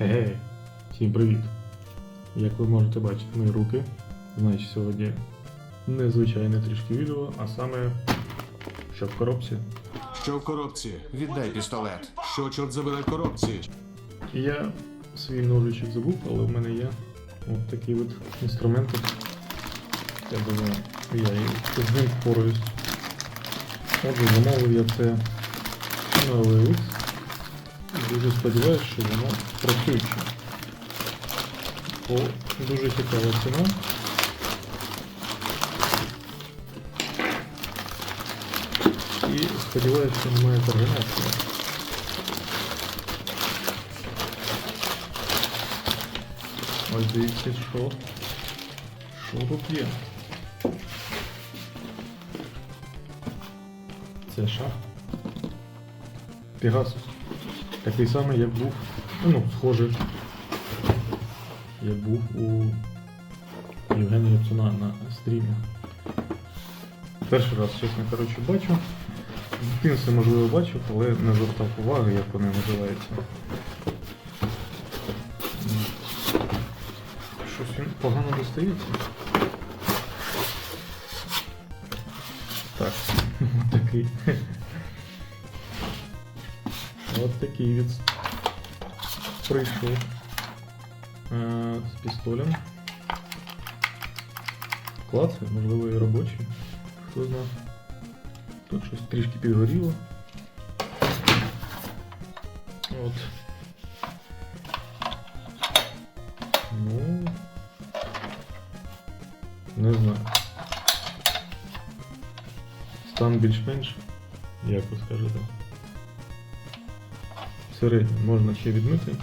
Гей, всім привіт! Як ви можете бачити мої руки, значить сьогодні незвичайне трішки відео, а саме що в коробці. Що в коробці? Віддай пістолет. Що чорт забере в коробці? Я свій ножичок забув, але в мене є от такі от інструменти. Я думаю, я з ним впораюсь. Отже, замовив я це на OLX. Дуже сподіваюся, що воно працююче. Бо дуже цікава ціна. І сподіваюся, що немає координації. Ось дивіться, що. Що тут є? Це шах. Пегасус. Такий самий, як був. Ну, схожий. Як був у Євгенія Яцуна на стрімі. Перший раз, чесно кажучи, бачу. В дитинстві, можливо, бачив, але не звертав уваги, як вони називаються. Щось він погано достається. Так, такий. От такий від прийшов е, з пістолем. Клацає, можливо, і робочий. Хто знає. Тут щось трішки підгоріло. От. Ну. Не знаю. Стан більш-менш, як ви скажете. Середньо можна ще відмити.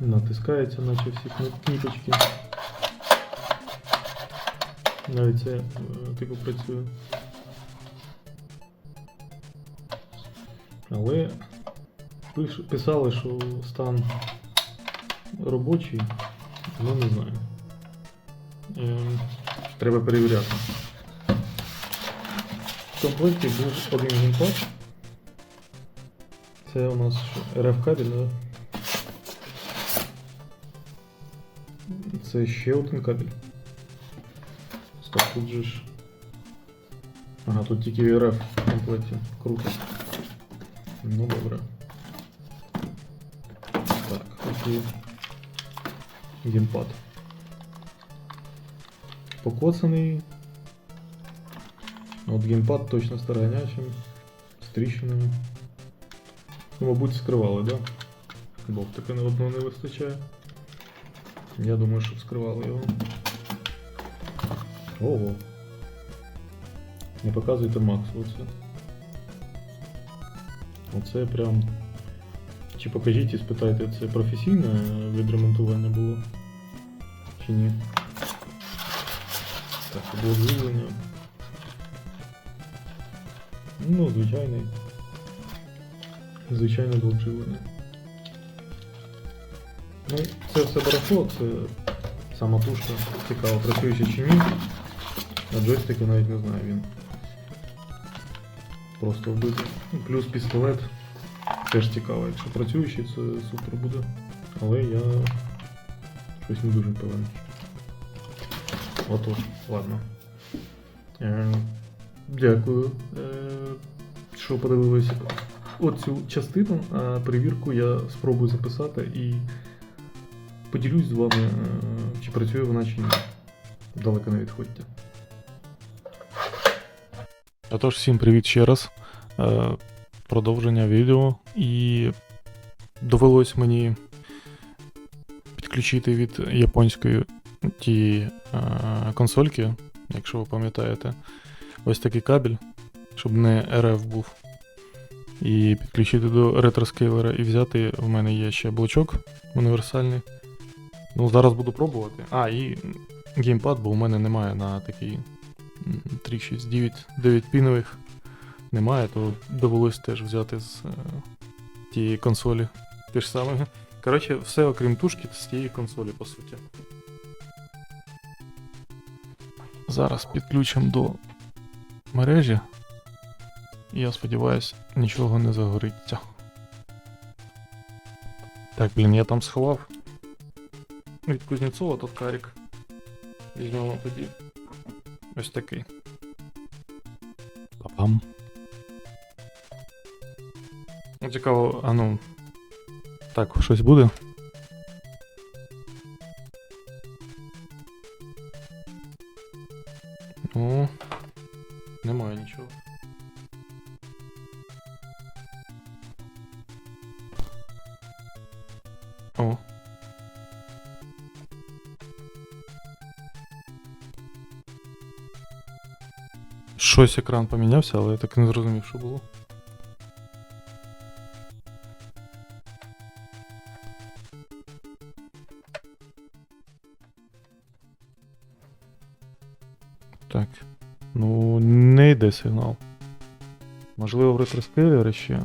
Натискається, наче всі кнопочки. Навіть це е, типу працює. Але писали, що стан робочий, ну не знаю. Ем, треба перевіряти. В комплекті був один геймпад. Це у нас що, RF кабель, да? Це ще один кабель. Стоп, тут же ж. Ага, тут тільки RF в комплекті. Круто. Ну добре. Так, окей. Геймпад. Покоцаний. От геймпад точно старанячим, з тріщинами. Ну, мабуть, скривали, да? Бо таки на одного не вистачає. Я думаю, що вскривали його. Ого. Не показуйте Макс, оце. Оце прям. Чи покажіть і спитайте, це професійне відремонтування було? Чи ні? Так, це. Ну, звичайний. Звичайне було. Ну, це все барахло, це сама пушка. Цікаво, працюючи чи ні. А джойстики навіть не знаю він. Просто вбитий. Ну, Плюс пістолет. Теж цікаво, якщо працюючий, це супер буде. Але я щось не дуже певен. Отож, ладно. Е, дякую, е, що подивилися оцю частину. Перевірку я спробую записати і поділюсь з вами, е, чи працює вона чи ні. Далеко не відходьте. Отож, всім привіт ще раз. Е, продовження відео. І довелось мені підключити від японської ті е, консольки, якщо ви пам'ятаєте, ось такий кабель, щоб не RF був. І підключити до ретроскейлера і взяти. В мене є ще блочок універсальний. Ну, зараз буду пробувати. А, і геймпад, бо у мене немає на такий м, 369 9 пінових немає, то довелось теж взяти з е, тієї консолі. Те ж саме. Коротше, все окрім тушки з тієї консолі, по суті. Зараз підключимо до мережі. І я сподіваюся, нічого не загориться. Так, блін, я там сховав. Від Кузнєцова тут карік. Візьмемо тоді. Ось такий. Папам. Ну, Цікаво, а ну. Так, щось буде. О. Щось екран помінявся, але я так не зрозумів, що було. Так. Ну, не йде сигнал. Можливо, в ретроскейлері ще.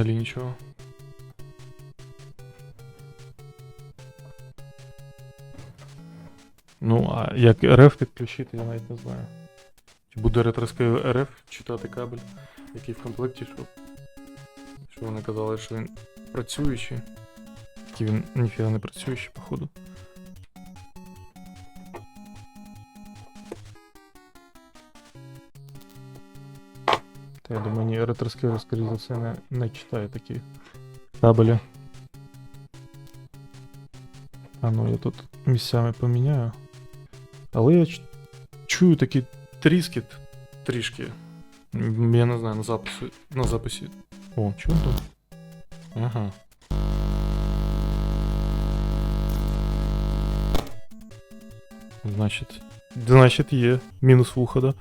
Взагалі нічого. Ну, а як РФ підключити, я навіть не знаю. Чи буде ретроскейл РФ читати кабель, який в комплекті, щоб. Що вони казали, що він працюючий. Такий він ніфіга не працюючий, походу. я думаю, ні, ретроскейл, скоріше за все, не, не читає такі кабелі. А ну я тут місцями поміняю. Але я ч- чую такий тріскіт трішки. М, Я не знаю, на записі. На записі. О, чого тут? Ага. Значить. Значить, є. Мінус вуха, да?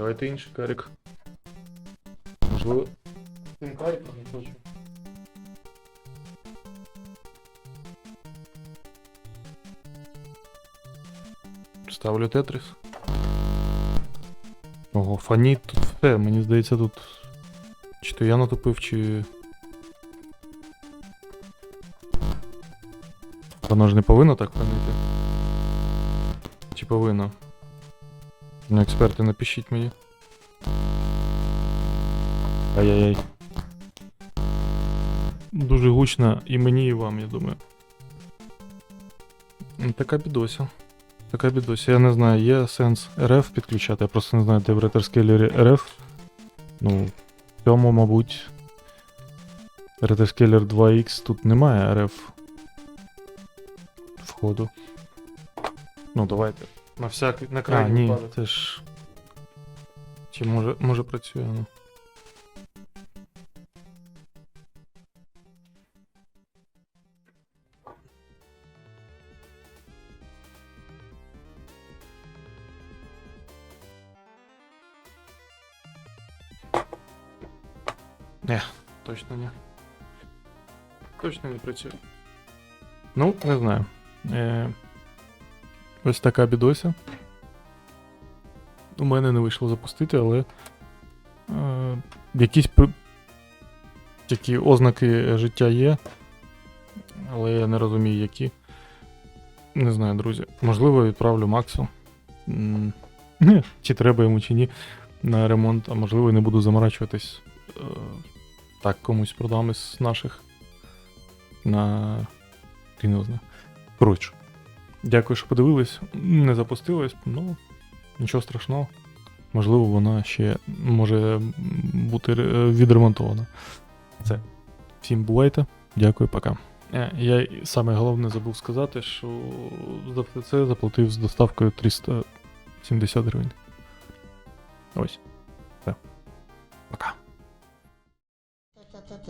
Давайте інший карик. Можливо. Тим кариком не хочу. Ставлю тетріс. Ого, фаніт тут все, мені здається, тут. Чи то я натопив, чи. Воно ж не повинно так фанити. Чи повинно? Ну, експерти, напишіть мені. Ай-яй-яй. Дуже гучно і мені, і вам, я думаю. М, Така бідося. Така бідося. Я не знаю, є сенс RF підключати, я просто не знаю, де в ретроскейлері RF. Ну, в цьому, мабуть. Ретроскейлер 2X тут немає RF входу. Ну, давайте. На всякий, на А, крайній ні, випадок. Це ж. Чи може, може працює, ну. Не, точно не. Точно не працює. Ну, не знаю. Е, ось така бідося. У мене не вийшло запустити, але е, якісь такі ознаки життя є. Але я не розумію, які. Не знаю, друзі. Можливо, відправлю Максу. Чи треба йому, чи ні. На ремонт, а можливо, не буду заморачуватись. Е, так, комусь продам із наших. На. Знає. Коротше. Дякую, що подивились. Не запустилось, ну. Нічого страшного. Можливо, вона ще може бути е, відремонтована. Це. Всім бувайте. Дякую, пока. Е, Я саме головне забув сказати, що за це заплатив з доставкою 370 гривень. Ось. Все. Пока. But